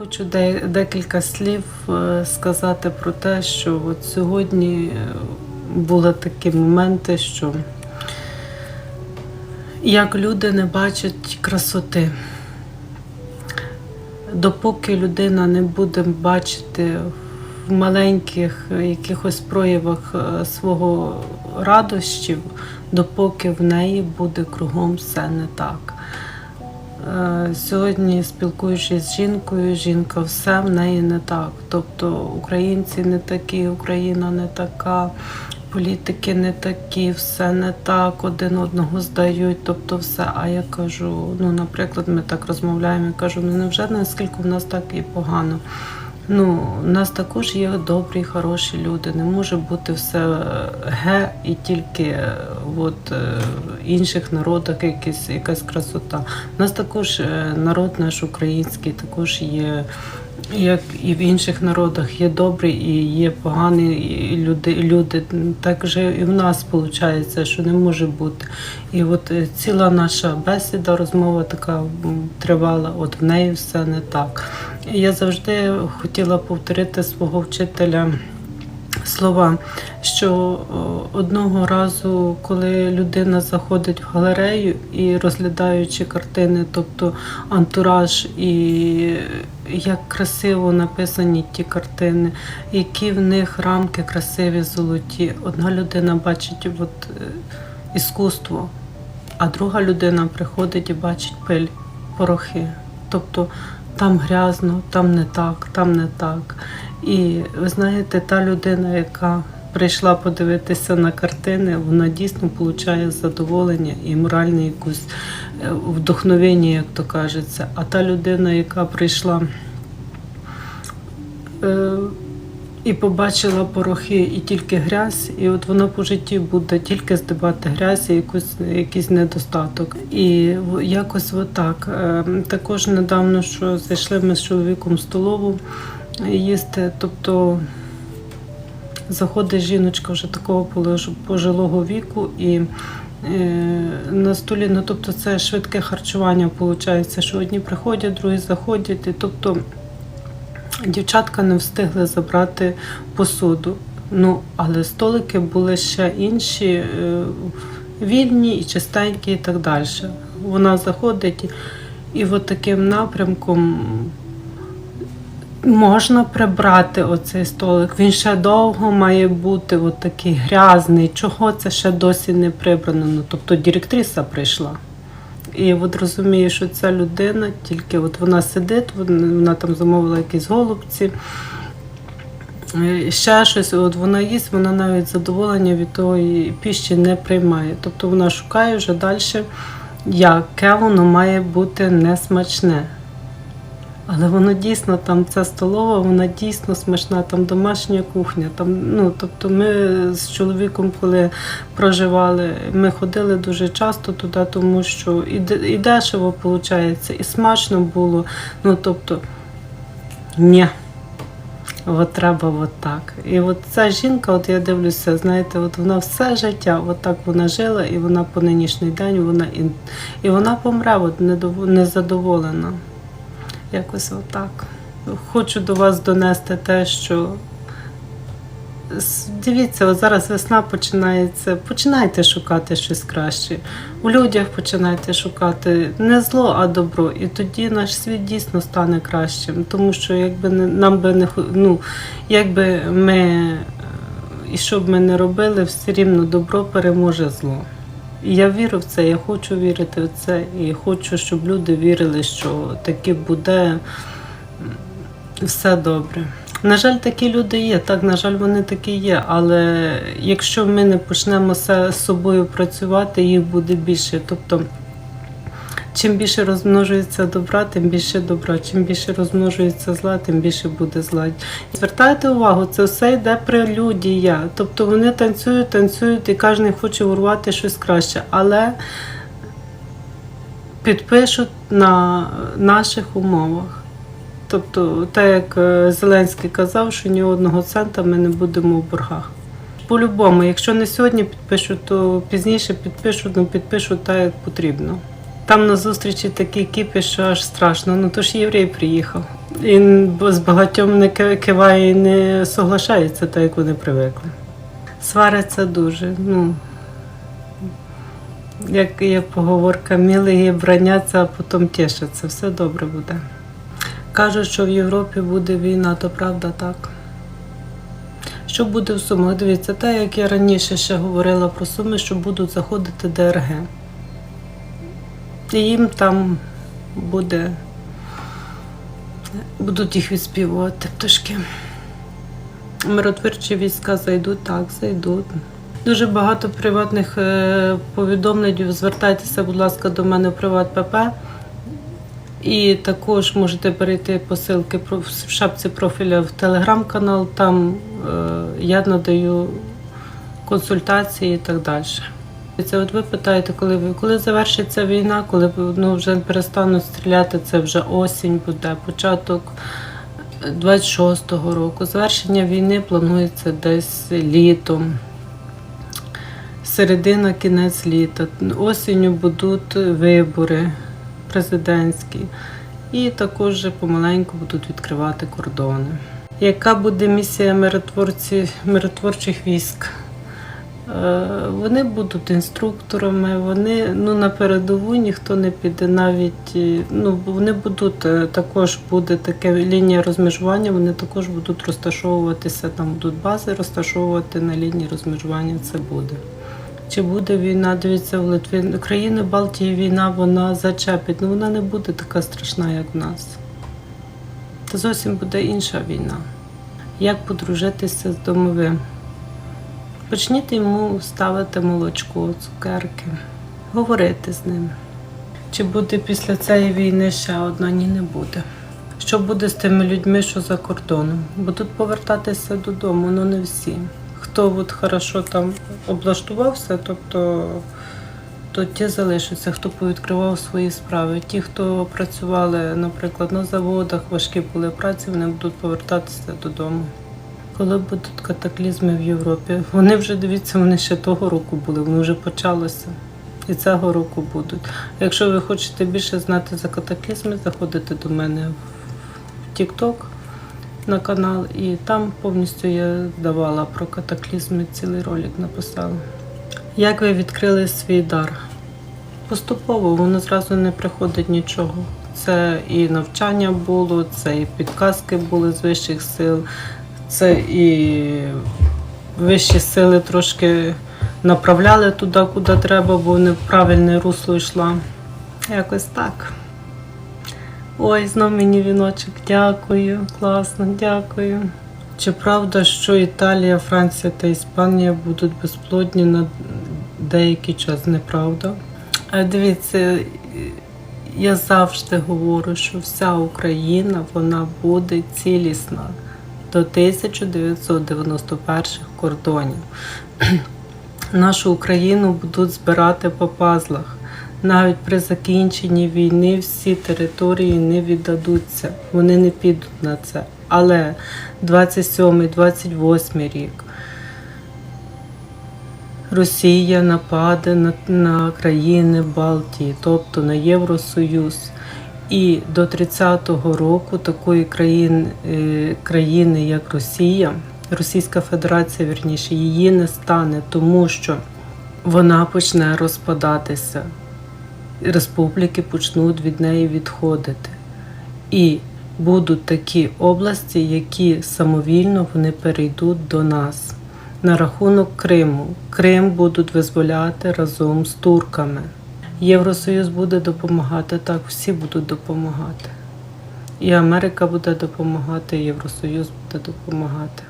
Хочу декілька слів е, сказати про те, що от сьогодні е, були такі моменти, що як люди не бачать красоти. Допоки людина не буде бачити в маленьких якихось проявах е, свого радощів, допоки в неї буде кругом все не так. Е, Сьогодні, спілкуючись з жінкою, жінка все в неї не так. Тобто українці не такі, Україна не така, політики не такі, все не так, один одного здають, тобто все. А я кажу, ну, наприклад, ми так розмовляємо, я кажу, ну невже наскільки в нас так і погано? Ну, у нас також є добрі, хороші люди. Не може бути все е, ге і тільки е, от, е, інших народах якась, якась красота. У нас також народ наш український, також є. Як і в інших народах є добрі і є погані люди, люди. Так же і в нас виходить, що не може бути. І от е, ціла наша бесіда, розмова така тривала, от в неї все не так. Я завжди хотіла повторити свого вчителя слова, що одного разу, коли людина заходить в галерею і розглядаючи картини, тобто антураж і як красиво написані ті картини, які в них рамки красиві, золоті. Одна людина бачить от, е, іскусство, а друга людина приходить і бачить пиль, порохи. Тобто там грязно, там не так, там не так. І ви знаєте, та людина, яка прийшла подивитися на картини, вона дійсно отримує задоволення і моральне якусь е, вдохновення, як то кажеться. А та людина, яка прийшла е, і побачила порохи і тільки грязь, і от вона по житті буде тільки здибати грязь і якусь, якийсь недостаток. І якось отак. Е, Також недавно що зайшли ми з чоловіком в столову їсти, тобто заходить жіночка вже такого пожилого віку і. е, На столі, ну тобто це швидке харчування виходить, що одні приходять, другі заходять. І, тобто дівчатка не встигли забрати посуду. Ну, але столики були ще інші, е, вільні і чистенькі і так далі. Вона заходить і, от таким напрямком можна прибрати оцей столик. Він ще довго має бути от такий грязний. Чого це ще досі не прибрано? Ну, тобто директриса прийшла. І от розумію, що ця людина тільки от вона сидить, вона там замовила якісь голубці, е, ще щось, от вона їсть, вона навіть задоволення від тої піщі не приймає. Тобто вона шукає вже далі, яке воно має бути несмачне. Але воно дійсно там ця столова, вона дійсно смачна, там домашня кухня. Там, ну, тобто ми з чоловіком, коли проживали, ми ходили дуже часто туди, тому що і, і дешево виходить, і смачно було. Ну, тобто, ні. От треба от так. І от ця жінка, от я дивлюся, знаєте, от вона все життя, от вона жила, і вона по нинішній день вона і, і вона помре от недов- незадоволена. Якось отак. Хочу до вас донести те, що дивіться, от зараз весна починається. Починайте шукати щось краще. У людях починайте шукати не зло, а добро. І тоді наш світ дійсно стане кращим. Тому що якби нам би не ну, якби ми е, і що б ми не робили, все рівно добро переможе зло. Я вірю в це, я хочу вірити в це, і хочу, щоб люди вірили, що таки буде все добре. На жаль, такі люди є. Так, на жаль, вони такі є. Але якщо ми не почнемо з собою працювати, їх буде більше. Тобто, чим більше розмножується добра, тим більше добра. Чим більше розмножується зла, тим більше буде зла. Звертайте увагу, це все йде прелюдія. Тобто вони танцюють, танцюють, і кожен хоче урвати щось краще. Але підпишуть на наших умовах. Тобто, так як е, Зеленський казав, що ні одного цента ми не будемо в боргах. По-любому, якщо не сьогодні підпишуть, то пізніше підпишуть, ну підпишуть так, як потрібно. Там на зустрічі такий кипіш, що аж страшно. Ну то ж єврей приїхав. І з багатьом не ки- киває і не соглашається, так як вони привикли. Сваряться дуже. Ну, як є поговорка, мілі браняться, а потім тішаться. Все добре буде. Кажуть, що в Європі буде війна, то правда так. Що буде в Сумах? Дивіться, так як я раніше ще говорила про Суми, що будуть заходити ДРГ. І їм там буде. Будуть їх відспівувати пташки. Миротворчі війська зайдуть, так, зайдуть. Дуже багато приватних е, повідомлень. Звертайтеся, будь ласка, до мене в приват ПП. І також можете перейти по ссылки про- в шапці профіля в телеграм-канал. Там е, я надаю консультації і так далі. Це от ви питаєте, коли коли завершиться війна, коли ну, вже перестануть стріляти, це вже осінь буде, початок 26-го року. Завершення війни планується десь літом. Середина, кінець літа. Осінню будуть вибори президентські. І також помаленьку будуть відкривати кордони. Яка буде місія миротворці, миротворчих військ? Е, Вони будуть інструкторами, вони ну, на передову ніхто не піде навіть. е, Ну, вони будуть е, також буде таке лінія розмежування, вони також будуть розташовуватися, там будуть бази розташовувати на лінії розмежування. Це буде. Чи буде війна? Дивіться, в Литві країни Балтії війна вона зачепить. Ну вона не буде така страшна, як в нас. Та зовсім буде інша війна. Як подружитися з домовим? Почніть йому ставити молочко, цукерки, говорити з ним. Чи буде після цієї війни ще одна? Ні, не буде. Що буде з тими людьми, що за кордоном? Будуть повертатися додому, ну не всі. Хто от хорошо там облаштувався, тобто то ті залишаться, хто повідкривав свої справи. Ті, хто працювали, наприклад, на заводах, важкі були праці, вони будуть повертатися додому. Коли будуть катаклізми в Європі, вони вже дивіться, вони ще того року були, вони вже почалося. І цього року будуть. Якщо ви хочете більше знати за катаклізми, заходите до мене в TikTok на канал, і там повністю я давала про катаклізми, цілий ролик написала. Як ви відкрили свій дар? Поступово воно зразу не приходить нічого. Це і навчання було, це і підказки були з вищих сил, це і вищі сили трошки направляли туди, куди треба, бо не в правильне русло йшла. Якось так. Ой, знов мені віночок. Дякую, класно, дякую. Чи правда, що Італія, Франція та Іспанія будуть безплодні на деякий час? Неправда. А дивіться, я завжди говорю, що вся Україна вона буде цілісна до 1991 кордонів. Нашу Україну будуть збирати по пазлах. Навіть при закінченні війни всі території не віддадуться, вони не підуть на це. Але 27-28 рік Росія нападе на, на країни Балтії, тобто на Євросоюз. І до 30-го року такої країни, е, країни, як Росія, Російська Федерація, вірніше, її не стане, тому що вона почне розпадатися. Республіки почнуть від неї відходити. І будуть такі області, які самовільно вони перейдуть до нас. На рахунок Криму. Крим будуть визволяти разом з турками. Євросоюз буде допомагати, так, всі будуть допомагати. І Америка буде допомагати, і Євросоюз буде допомагати.